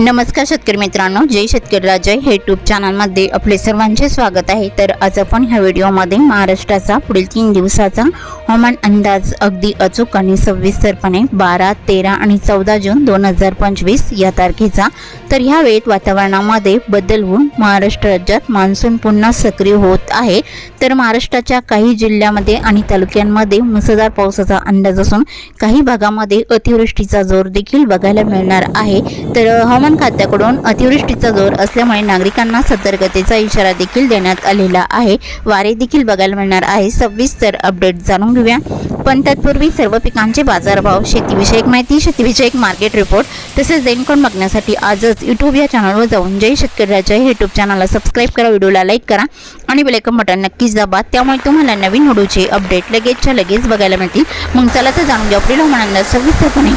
नमस्कार शेतकरी मित्रांनो जय शेतकरी राजा हे यूट्यूब चॅनलमध्ये आपले सर्वांचे स्वागत आहे. तर आज आपण ह्या व्हिडिओमध्ये महाराष्ट्राचा पुढील तीन दिवसाचा हवामान अंदाज अगदी अचूक आणि सविस्तरपणे बारा तेरा आणि चौदा जून दोन हजार पंचवीस या तारखेचा. तर ह्या वेळेत वातावरणामध्ये बदल होऊन महाराष्ट्र राज्यात मान्सून पुन्हा सक्रिय होत आहे. तर महाराष्ट्राच्या काही जिल्ह्यामध्ये आणि तालुक्यांमध्ये मुसळधार पावसाचा अंदाज असून काही भागामध्ये अतिवृष्टीचा जोर देखील बघायला मिळणार आहे. तर हवामान खात्याकडून अतिवृष्टीचा जोर असल्यामुळे नागरिकांना सतर्कतेचा इशारा देखील देण्यात आलेला आहे. वारे देखील बघायला मिळणार आहे. सविस्तर अपडेट जाणून घेऊया पण तत्पूर्वी सर्व पिकांचे बाजारभाव शेतीविषयक माहिती शेतीविषयक मार्केट रिपोर्ट तसेच देणकोण बघण्यासाठी आजच यूट्यूब या चॅनलवर जाऊन जय शेतकरी राजा हे यूट्यूब चॅनलला सबस्क्राईब करा व्हिडिओला लाईक करा आणि बेलायकन बटन नक्कीच दाबा. त्यामुळे तुम्हाला नवीन व्हिडिओचे अपडेट लगेचच्या लगेच बघायला मिळतील. मग चला तर जाणून घ्या. आपल्या हवामानांना सविस्तरपणे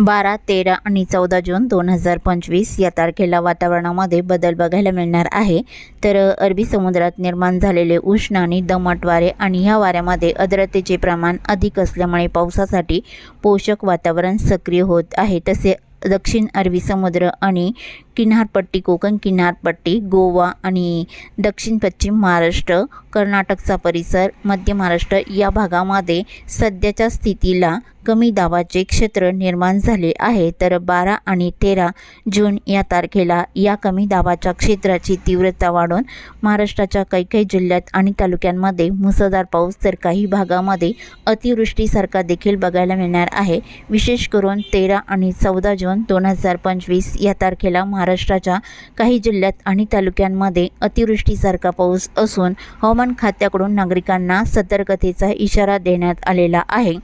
बारा तेरा आणि चौदा जून दोन हजार पंचवीस या तारखेला वातावरणामध्ये बदल बघायला मिळणार आहे. तर अरबी समुद्रात निर्माण झालेले उष्ण आणि दमट वारे आणि ह्या वाऱ्यामध्ये आर्द्रतेचे प्रमाण अधिक असल्यामुळे पावसासाठी पोषक वातावरण सक्रिय होत आहे. तसे दक्षिण अरबी समुद्र आणि किनारपट्टी कोकण किनारपट्टी गोवा आणि दक्षिण पश्चिम महाराष्ट्र कर्नाटकचा परिसर मध्य महाराष्ट्र या भागामध्ये सध्याच्या स्थितीला कमी दाबाचे क्षेत्र निर्माण झाले आहे. तर बारा आणि तेरा जून या तारखेला या कमी दाबाच्या क्षेत्राची तीव्रता वाढून महाराष्ट्राच्या काही काही जिल्ह्यात आणि तालुक्यांमध्ये मुसळधार पाऊस तर काही भागामध्ये अतिवृष्टीसारखा देखील बघायला मिळणार आहे. विशेष करून तेरा आणि चौदा जून दोन हजार पंचवीस या तारखेला महाराष्ट्राच्या काही जिल्ह्यात आणि तालुक्यांमध्ये अतिवृष्टीसारखा पाऊस असून हवामान खात्याकडून नागरिकांना सतर्कतेचा इशारा देण्यात आलेला आहे.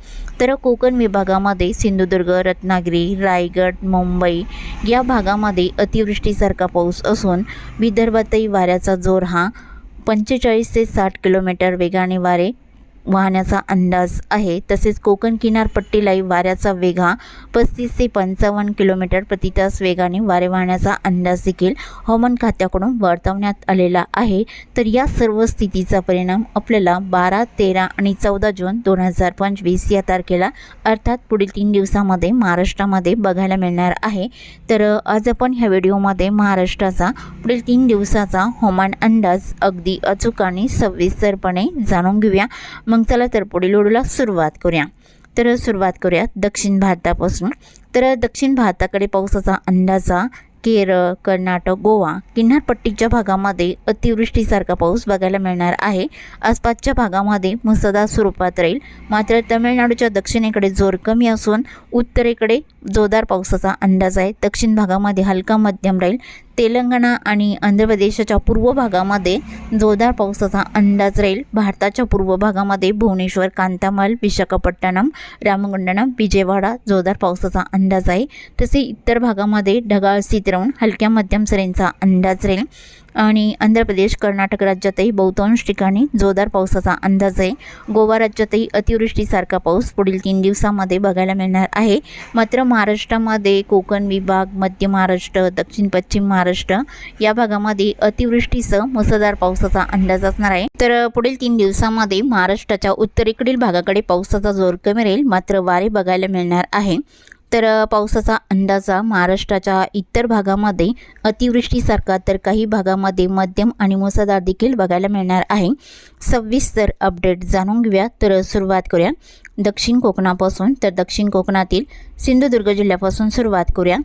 तर कोकण विभागामध्ये सिंधुदुर्ग रत्नागिरी रायगड मुंबई या भागामध्ये अतिवृष्टीसारखा पाऊस असून विदर्भातही वाऱ्याचा जोर हा पंचेचाळीस ते साठ किलोमीटर वेगाने वारे वाहण्याचा अंदाज आहे. तसेच कोकण किनारपट्टीलाही वाऱ्याचा वेग हा पस्तीस ते पंचावन्न किलोमीटर प्रति तास वेगाने वारे वाहण्याचा अंदाज देखील हवामान खात्याकडून वर्तवण्यात आलेला आहे. तर या सर्व स्थितीचा परिणाम आपल्याला बारा तेरा आणि चौदा जून दोन हजार पंचवीस या तारखेला अर्थात पुढील तीन दिवसामध्ये महाराष्ट्रामध्ये बघायला मिळणार आहे. तर आज आपण ह्या व्हिडिओमध्ये महाराष्ट्राचा पुढील तीन दिवसाचा हवामान अंदाज अगदी अचूक आणि सविस्तरपणे जाणून घेऊया. मग चला तर पुढील ओढूला सुरुवात करूया. तर सुरुवात करूया दक्षिण भारतापासून. तर दक्षिण भारताकडे पावसाचा अंदाजा केरळ कर्नाटक गोवा किनारपट्टीच्या भागामध्ये अतिवृष्टीसारखा पाऊस बघायला मिळणार आहे. आसपासच्या भागामध्ये मुसळधार स्वरूपात राहील. मात्र तमिळनाडूच्या दक्षिणेकडे जोर कमी असून उत्तरेकडे जोरदार पावसाचा अंदाज आहे. दक्षिण भागामध्ये हलका मध्यम राहील. तेलंगणा आणि आंध्र प्रदेशाच्या पूर्व भागामध्ये जोरदार पावसाचा अंदाज राहील. भारताच्या पूर्व भागामध्ये भुवनेश्वर कांतामाल विशाखापट्टणम रामगुंडणम विजयवाडा जोरदार पावसाचा अंदाज आहे. तसे इतर भागामध्ये ढगाळ स्थित राहून हलक्या मध्यम सरींचा अंदाज राहील. आणि आंध्र प्रदेश कर्नाटक राज्यातही बहुतांश ठिकाणी जोरदार पावसाचा अंदाज आहे. गोवा राज्यातही अतिवृष्टीसारखा पाऊस पुढील तीन दिवसामध्ये बघायला मिळणार आहे. मात्र महाराष्ट्रामध्ये कोकण विभाग मध्य महाराष्ट्र दक्षिण पश्चिम महाराष्ट्र या भागामध्ये अतिवृष्टीसह मुसळधार पावसाचा अंदाज असणार आहे. तर पुढील तीन दिवसामध्ये महाराष्ट्राच्या उत्तरेकडील भागाकडे पावसाचा जोर कमी राहील. मात्र वारे बघायला मिळणार आहे. तर पावसाचा अंदाजा महाराष्ट्राच्या इतर भागामध्ये अतिवृष्टीसारखा तर काही भागामध्ये मध्यम आणि मुसळधार देखील बघायला मिळणार आहे. सविस्तर अपडेट जाणून घेऊया. तर सुरुवात करूया. दक्षिण कोकणापासून तर दक्षिण कोकणातील सिंधुदुर्ग जिल्ह्यापासून सुरुवात करूया.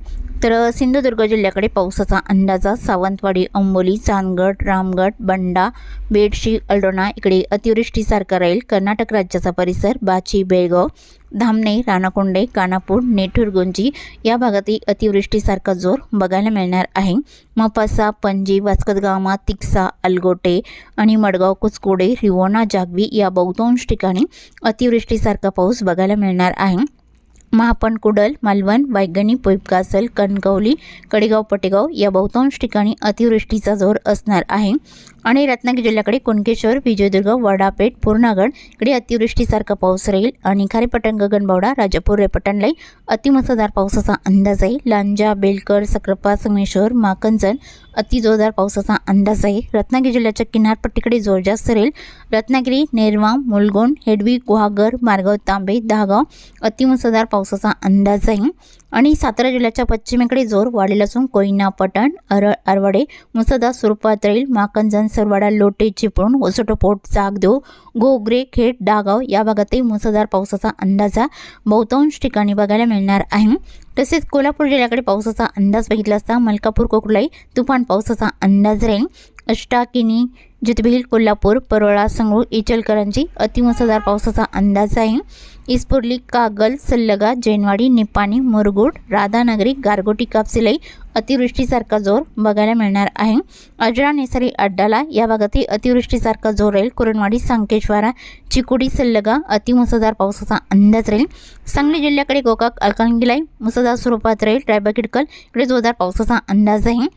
तर सिंधुदुर्ग जिल्ह्याकडे पावसाचा अंदाजा सावंतवाडी अंबोली चांदगड रामगड बंडा बेडशी अल्डोणा इकडे अतिवृष्टीसारखा राहील. कर्नाटक राज्याचा परिसर बाची बेळगाव धामणे राणाकोंडे कानापूर नेठुरगुंजी या भागातही अतिवृष्टीसारखा जोर बघायला मिळणार आहे. मपासा पणजी वास्कदगामा तिक्सा अलगोटे आणि मडगाव कुचकोडे रिवोणा जागवी या बहुतांश ठिकाणी अतिवृष्टीसारखा पाऊस बघायला मिळणार आहे. महापण कुडल मालवण वायगणी पोईपकासल कणकवली कडेगाव पटेगाव या बहुतांश ठिकाणी अतिवृष्टीचा जोर असणार आहे. आणि रत्नागिरी जिल्ह्याकडे कुणकेश्वर विजयदुर्ग वडापेठ पूर्णागड इकडे अतिवृष्टीसारखा पाऊस राहील आणि खारेपटण गगनबावडा राजापूर रेपटणलाई अतिमुसळधार पावसाचा अंदाज आहे. लांजा बेलकर सक्रापा संगमेश्वर माकंजन अतिजोरदार पावसाचा अंदाज आहे. रत्नागिरी जिल्ह्याच्या किनारपट्टीकडे जोर जास्त राहील. रत्नागिरी नेरवा मुलगोंड हेडवी गुहागर मारगाव तांबे दहागाव अतिमुसळधार पावसाचा अंदाज आहे. आणि सातारा जिल्ह्याच्या पश्चिमेकडे जोर वाढलेला असून कोयना पटण अर अरवडे मुसळधार स्वरूपात राहील. माकंजन सरवाडा लोटे चिपळूण वसुटपोट जागदेव घोगरे खेड डागाव या भागातही मुसळधार पावसाचा अंदाजा बहुतांश ठिकाणी बघायला मिळणार आहे. तसेच कोल्हापूर जिल्ह्याकडे पावसाचा अंदाज बघितला असता मलकापूर कोकलाई तुफान पावसाचा अंदाज राहील. अष्टाकिनी जितबिल कोल्हापूर परोळा संगरूळ इचलकरंजी अतिमुसळधार पावसाचा अंदाज आहे. इस्पुर्ली कागल सल्लगा जैनवाडी निपाणी मुरगुड राधानगरी गारगोटी कापसिलाई अतिवृष्टीसारखा जोर बघायला मिळणार आहे. अजरा नेसरी अड्डाला या भागातही अतिवृष्टीसारखा जोर राहील. कुरणवाडी संकेश्वरा चिकोडी सल्लगा अतिमुसळधार पावसाचा अंदाज राहील. सांगली जिल्ह्याकडे गोकाक अलकांगिलाई मुसळधार स्वरूपात राहील. रायबा किडकल इकडे जोरदार पावसाचा अंदाज आहे.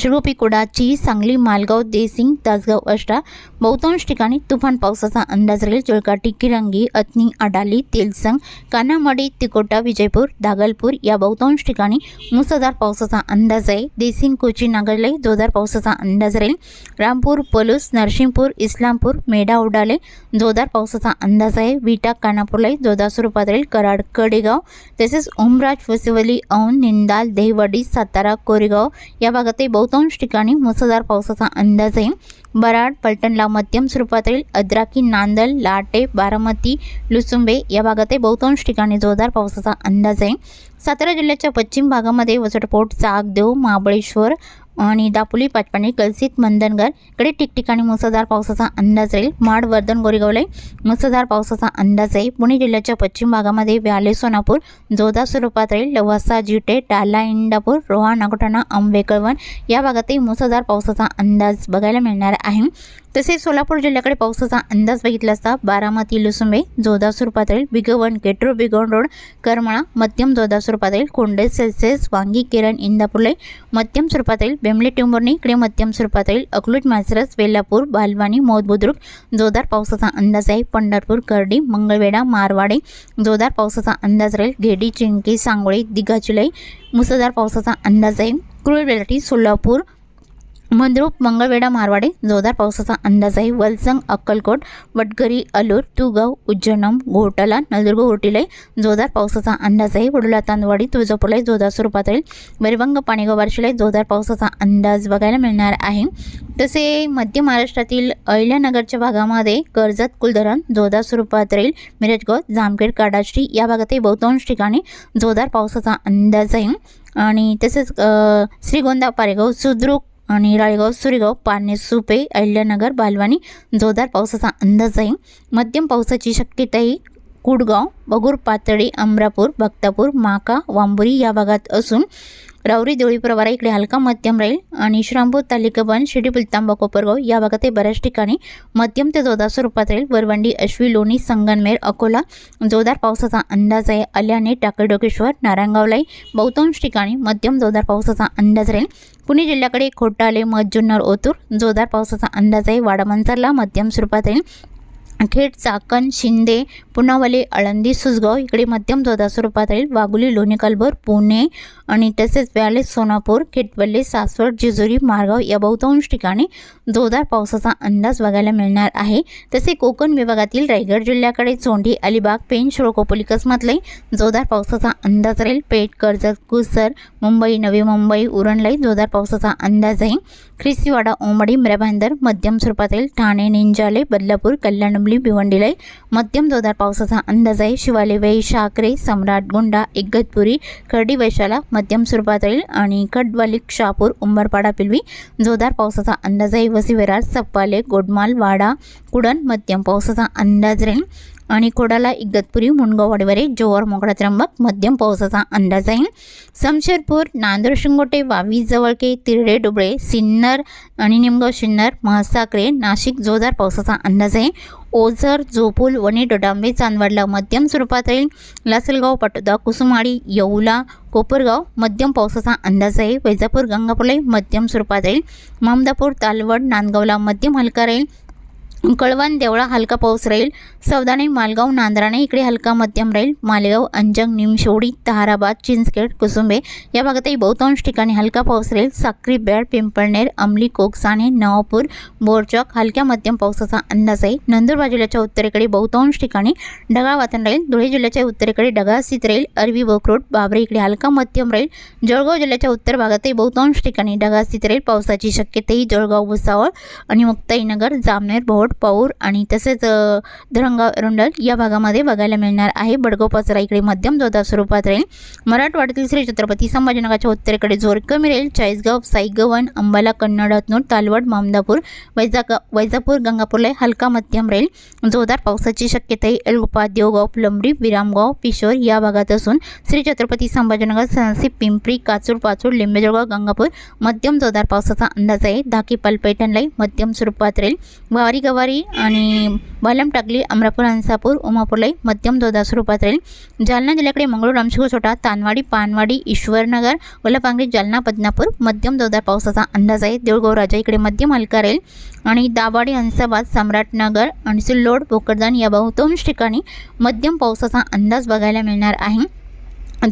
शिरोपी कुडाची सांगली मालगाव देसिंग तासगाव अष्टा बहुतांश ठिकाणी तुफान पावसाचा अंदाज राहील. जोळकाटी किरंगी अतनी अडाली तेलसंग कानामडी तिकोटा विजयपूर दागलपूर या बहुतांश ठिकाणी मुसळधार पावसाचा अंदाज आहे. देसिंग कोची नागरलाई जोरदार पावसाचा अंदाज राहील. रामपूर पलूस नरसिंहपूर इस्लामपूर मेढा उडाले जोरदार पावसाचा अंदाज आहे. विटा कानापूरलाई जोरदार स्वरूपात राहील. कराड कडेगाव तसेच ओमराज वसिवली औन निंदाल देहवाडी सातारा कोरेगाव या भागातही बहुतांश ठिकाणी मुसळधार पावसाचा अंदाज आहे. बराड पलटणला मध्यम स्वरूपातील अद्राकी नांदल लाटे बारामती लुसुंबे या भागातही बहुतांश ठिकाणी जोरदार पावसाचा अंदाज आहे. सातारा जिल्ह्याच्या पश्चिम भागामध्ये वसटपोट चाकदेव महाबळेश्वर आणि दापोली पाचपाणी कलसित मंदनगरकडे ठिकठिकाणी मुसळधार पावसाचा अंदाज राहील. माड वर्धन गोरेगावला मुसळधार पावसाचा अंदाज आहे पुणे जिल्ह्याच्या पश्चिम भागामध्ये व्याले सोनापूर जोधा स्वरूपात राहील. लवासा जिटे टाला इंदापूर रोहा नागोठाणा आंबेकळवण या भागातही मुसळधार पावसाचा अंदाज बघायला मिळणार आहे. तसेच सोलापूर जिल्ह्याकडे पावसाचा अंदाज बघितला असता बारामती लुसुंबे जोधासूर पातळी राहील बिगवण केट्रो बिगवण रोड करमळा मध्यम जोधासूर पातळी कोंडे सेल्सिअस वांगी किरण इंदापूरले मध्यम स्वरूपात राहील बेंबले टिंबुर्णी इकडे मध्यम स्वरूपात राहील अकलूज मासरस वेल्लापूर बालवानी मौदबुद्रुक जोरदार पावसाचा अंदाज आहे. पंढरपूर कर्डी मंगळवेढा मारवाडे जोरदार पावसाचा अंदाज राहील. घेडी चिंकी सांगोळी दिघाचिलाई मुसळधार पावसाचा अंदाज आहे. कुरुळवेलाटी सोलापूर मंद्रुप मंगळवेढा मारवाडे जोरदार पावसाचा अंदाज आहे वलसंग अक्कलकोट वटगरी अलूर तुगाव उज्जैनम घोटाला नलदुर्ग ओटीलाई जोरदार पावसाचा अंदाज आहे वडोला तांदवाडी तुळजापूरला जोरदार स्वरूपात राहील. वैरवंग पाणीगाव बार्शीलाई जोरदार पावसाचा अंदाज बघायला मिळणार आहे. तसे मध्य महाराष्ट्रातील अहिल्यानगरच्या भागामध्ये कर्जत कुलधरण जोरदार स्वरूपात राहील. मिरजगाव जामखेड काडाश्री या भागातही बहुतांश ठिकाणी जोरदार पावसाचा अंदाज आहे आणि तसेच श्रीगोंदा पारेगाव सुद्रुक आणि राळेगाव सुरेगाव पारणे सुपे अहिल्यानगर बालवानी जोरदार पावसाचा अंदाज आहे. मध्यम पावसाची शक्यताही कुडगाव बगूर पातळी अमरापूर भक्तापूर माका वांबुरी या भागात असून रावरी देवळी प्रवारा इकडे हलका मध्यम राहील. आणि श्रामपूर तालिकाबन शिर्डी पुलतांबा कोपरगाव या भागातही बऱ्याच ठिकाणी मध्यम ते जोरदार स्वरूपात राहील. वरवंडी अश्वी लोणी संगनमेर अकोला जोरदार पावसाचा अंदाज आहे. अल्याने टाकळडोकेश्वर नारायणगावलाही बहुतांश ठिकाणी मध्यम जोरदार पावसाचा अंदाज राहील. पुणे जिल्ह्याकडे खोटाले मत जुन्नर ओतूर जोरदार पावसाचा अंदाज आहे वाडामंचरला मध्यम स्वरूपात येईल. खेड चाकण शिंदे पुनावले आळंदी सुसगाव इकडे मध्यम जोरदार स्वरूपात राहील. वागुली लोणी कालभर पुणे आणि तसेच व्याले सोनापूर खेटवल्ले सासवड जेजुरी मारगाव या बहुतांश ठिकाणी जोरदार पावसाचा अंदाज बघायला मिळणार आहे. तसे कोकण विभागातील रायगड जिल्ह्याकडे चोंडी अलिबाग पेन शिरोकोपोली कसमतलाई जोरदार पावसाचा अंदाज राहील. पेठ कर्जत कुसर मुंबई नवी मुंबई उरणलाई जोरदार पावसाचा अंदाज आहे. ख्रिस्तीवाडा ओमडी मिराभांदर मध्यम स्वरूपातील ठाणे निंजाले बदलापूर कल्याणबली भिवंडीलाई मध्यम जोरदार पावसाचा अंदाज आहे शिवाले वै शाकरे सम्राट गोंडा इगतपुरी खर्डी वैशाला मध्यम स्वरूपात येईल आणि खडवाली शापूर उंबरपाडा पिलवी जोरदार पावसाचा अंदाज आहे वसीविरार सप्पाले गोडमाल वाडा कुडण मध्यम पावसाचा अंदाज राहील आणि कोडाला इगतपुरी मुंडगाव जोवर मोकळा त्र्यंबक मध्यम पावसाचा अंदाज आहे. समशेरपूर नांदूर शिंगोटे वावी जवळके तिरडे डुबळे सिन्नर आणि निमगाव सिन्नर महासाकरे नाशिक जोरदार पावसाचा अंदाज आहे. ओझर जोपूल वणी डोडांबे चांदवडला मध्यम स्वरूपात राहील. लासलगाव पाटोदा कुसुमाडी येऊला कोपरगाव मध्यम पावसाचा अंदाज आहे. वैजापूर गंगापूरला मध्यम स्वरूपात राहील. ममदापूर तालवड नांदगावला मध्यम हलका राहील. कळवण देवळा हलका पाऊस राहील. सौदाणे मालगाव नांद्राणे इकडे हलका मध्यम राहील. मालेगाव अंजंग निमशोडी ताराबाद चिंचखेड कुसुंबे या भागातही बहुतांश ठिकाणी हलका पाऊस राहील. साक्री बेळ पिंपळनेर अमली कोकसाणे नवापूर बोरचॉक हलक्या मध्यम पावसाचा अंदाज आहे. नंदुरबार जिल्ह्याच्या उत्तरेकडे बहुतांश ठिकाणी ढगाळ वातावरण राहील. धुळे जिल्ह्याच्या उत्तरेकडे ढगाळ स्थित राहील. अरबी बोकरोड बाबरे इकडे हलका मध्यम राहील. जळगाव जिल्ह्याच्या उत्तर भागातही बहुतांश ठिकाणी ढगाळ स्थित राहील. पावसाची शक्यताही जळगाव भुसावळ आणि मुक्ताईनगर जामनेर भोड पौर आणि तसेच अ, धरंगाव या भागामध्ये बघायला मिळणार आहे. बडगाव पाचरा इकडे मध्यम जोरदार स्वरूपात राहील. मराठवाड्यातील श्री छत्रपती संभाजीनगरच्या उत्तरेकडे जोर कमी राहील. चाळीसगाव साईगवन अंबाला कन्नड हतनूर तालवड मामदापूर वैजाग वैजापूर गंगापूरला हलका मध्यम राहील. जोरदार पावसाची शक्यताही एलगुपा देवगाव प्लंबरी विरामगाव पिशोर या भागात असून श्री छत्रपती संभाजीनगर सनसी पिंपरी काचूर पाचूर लिंबेजळगाव गंगापूर मध्यम जोरदार पावसाचा अंदाज आहे. धाकी पलपेटनलाही मध्यम स्वरूपात राहील. वारी सवारी आणि बलम टाकली अमरापूर हंसापूर उमापूरलाई मध्यम दोदास स्वरूपात राहील. जालना जिल्ह्याकडे मंगळूर रामशिव छोटा तानवाडी पानवाडी ईश्वरनगर वलपांगरी जालना बदनापूर मध्यम दोदार पावसाचा अंदाज आहे. देऊळगाव राजा इकडे मध्यम हलका राहील. आणि दाभाडी हंसाबाद सम्राटनगर आणि सिल्लोड भोकरदान या बहुतांश ठिकाणी मध्यम पावसाचा अंदाज बघायला मिळणार आहे.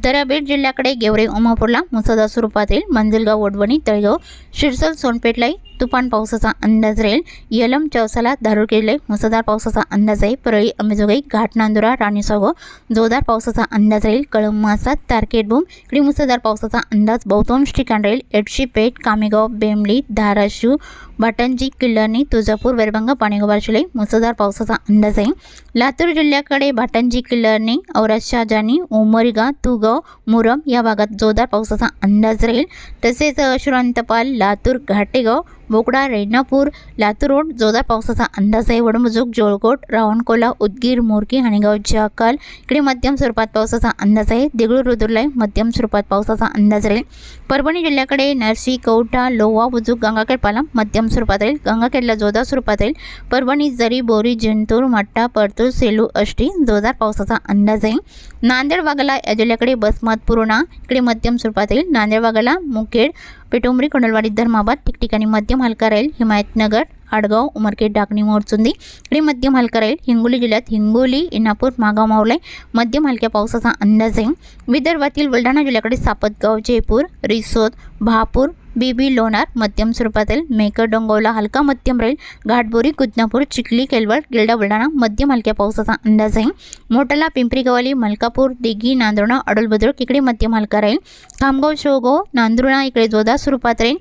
तर बीड जिल्ह्याकडे गेवरे उमापूरला मुसळधार स्वरूपात राहील मंजिलगाव वडवणी तळगाव शिरसल सोनपेठलाही तुफान पावसाचा अंदाज राहील. यलम चौसाला दारुरकेडलाही मुसळधार पावसाचा अंदाज आहे. परळी अंबेजोगाई घाटनांदुरा राणीसागो जोरदार पावसाचा अंदाज राहील. कळंब तारकेटबूम इकडे मुसळधार पावसाचा अंदाज बहुतांश ठिकाण राहील. एडशी पेठ कामेगाव बेमली धाराशिव भाटंजी किल्लारणी तुळजापूर वैरभंगा पाणीगाव बारशिलाई मुसळधार पावसाचा अंदाज आहे. लातूर जिल्ह्याकडे भाटंजी किल्लारणी औरत शहाजानी उमरगा तुगाव मुरम या भागात जोरदार पावसाचा अंदाज राहील. तसेच अ, श्रांतपाल लातूर घाटेगाव बोकडा रेणापूर लातूर रोड जोरदार पावसाचा अंदाज आहे. वडमजूक जोळकोट रावणकोला उदगीर मोरकी हाणेगाव जाकाल इकडे मध्यम स्वरूपात पावसाचा अंदाज आहे. देगळूर रुद्रलाई मध्यम स्वरूपात पावसाचा अंदाज राहील. परभणी जिल्ह्याकडे नरसी कवठा लोवा बुजुक गंगाखेड पालम मध्यम स्वरूपात राहील. गंगाखेडला जोरदार स्वरूपात राहील. परभणी जरी बोरी जिंतूर मट्टा परतूर सेलू अष्टी जोरदार पावसाचा अंदाज आहे. नांदेड वाघाला या जिल्ह्याकडे बसमत पूर्णा इकडे मध्यम स्वरूपात राहील. नांदेड वाघाला मुखेड पेटुंबरी कोंडलवाडी धर्माबाद ठिकठिकाणी मध्यम हलका राहील हिमायतनगर आडगाव उमरखेड डाकणी मोरचुंदी इकडे मध्यम हलका राहील हिंगोली जिल्ह्यात हिंगोली इनापूर मागाव मावळे मध्यम हलक्या पावसाचा अंदाज आहे. विदर्भातील बुलढाणा जिल्ह्याकडे सापतगाव जयपूर रिसोद भापूर बीबी लोणार मध्यम स्वरूपात राहील मेकर डोंगवला हलका मध्यम राहील घाटबोरी कुदनापूर चिखली केलवड गिल्डा बुलढाणा मध्यम हलक्या पावसाचा अंदाज आहे. मोटाला पिंपरी गवाली मलकापूर दिघी नांदुर्णा अडलबद्रुक इकडे मध्यम हलका राहील. खामगाव शोगो नांदुर्णा इकडे जोरदार स्वरूपात राहील.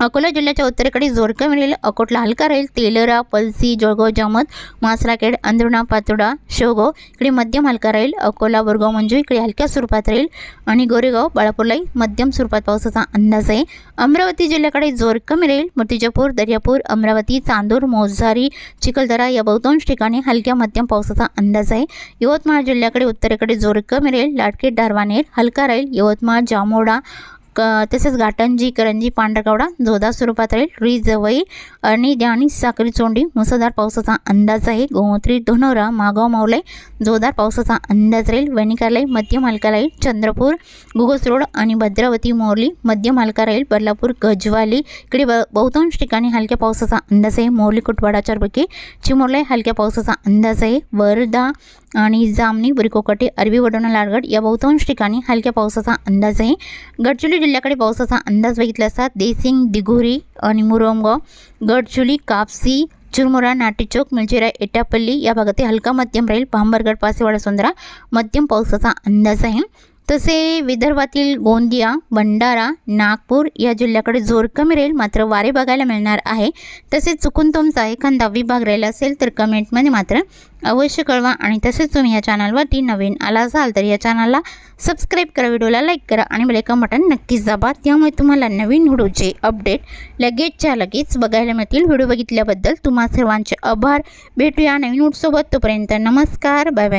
अकोला जिल्ह्याच्या उत्तरेकडे जोरका मिळेल अकोटला हलका राहील तेलरा पलसी जळगाव जामत मासराखेड अंधुणा पातोडा शेवगाव इकडे मध्यम हलका राहील अकोला बोरगाव मंजू इकडे हलक्या स्वरूपात राहील आणि गोरेगाव बाळापूरलाही मध्यम स्वरूपात पावसाचा अंदाज आहे. अमरावती जिल्ह्याकडे जोर कमी राहील मूर्तिजापूर दर्यापूर अमरावती चांदूर मोजारी चिखलदरा या बहुतांश ठिकाणी हलक्या मध्यम पावसाचा अंदाज आहे. यवतमाळ जिल्ह्याकडे उत्तरेकडे जोर कमी राहील लाटकेट दारवानेर हलका राहील यवतमाळ जामोडा क तसेच घाटंजी करंजी पांढरकवडा जोरदार स्वरूपात राहील. री जवई आणि आणि साखरी चोंडी मुसळधार पावसाचा अंदाज आहे. गोमत्री धनोरा मागाव मावले जोरदार पावसाचा अंदाज राहील. वणिकालय मध्यम मालका राहील. चंद्रपूर गुगस रोड आणि भद्रावती मोरली मध्य मालका राहील. बदलापूर गजवाली इकडे ब बहुतांश ठिकाणी हलक्या पावसाचा अंदाज आहे. मोरली कुटवाडा चारपैकी चिमोरला हलक्या पावसाचा अंदाज आहे. वर्धा आणि जामणी बुरिकोकटे अरबी वडोणा लाडगड या बहुतांश ठिकाणी हलक्या पावसाचा अंदाज आहे. गडचिरोली जिल्ह्याकडे पावसाचा अंदाज बघितला असता देसिंग दिघोरी आणि मुरोमगाव गडचिरोली कापसी चुरमुरा नाटेचौक मिलचेरा एटापल्ली या भागात हलका मध्यम राहील भांबरगड पासेवाडा सुंदरा मध्यम पावसाचा अंदाज आहे. तसे विदर्भातील गोंदिया भंडारा नागपूर या जिल्ह्याकडे जोर कमी राहील मात्र वारे बघायला मिळणार आहे. तसेच चुकून तुमचा एखादा विभाग राहिला असेल तर कमेंटमध्ये मात्र अवश्य कळवा आणि तसेच तुम्ही या चॅनलवरती नवीन आला असाल तर या चॅनलला सबस्क्राईब करा व्हिडिओला लाईक करा आणि बेलेकन बटन नक्कीच दाबा. त्यामुळे तुम्हाला नवीन व्हिडिओचे अपडेट लगेचच्या लगेच बघायला मिळतील. व्हिडिओ बघितल्याबद्दल तुम्हा सर्वांचे आभार. भेटूया नवीन व्हिडिओसोबत. तोपर्यंत नमस्कार. Bye bye.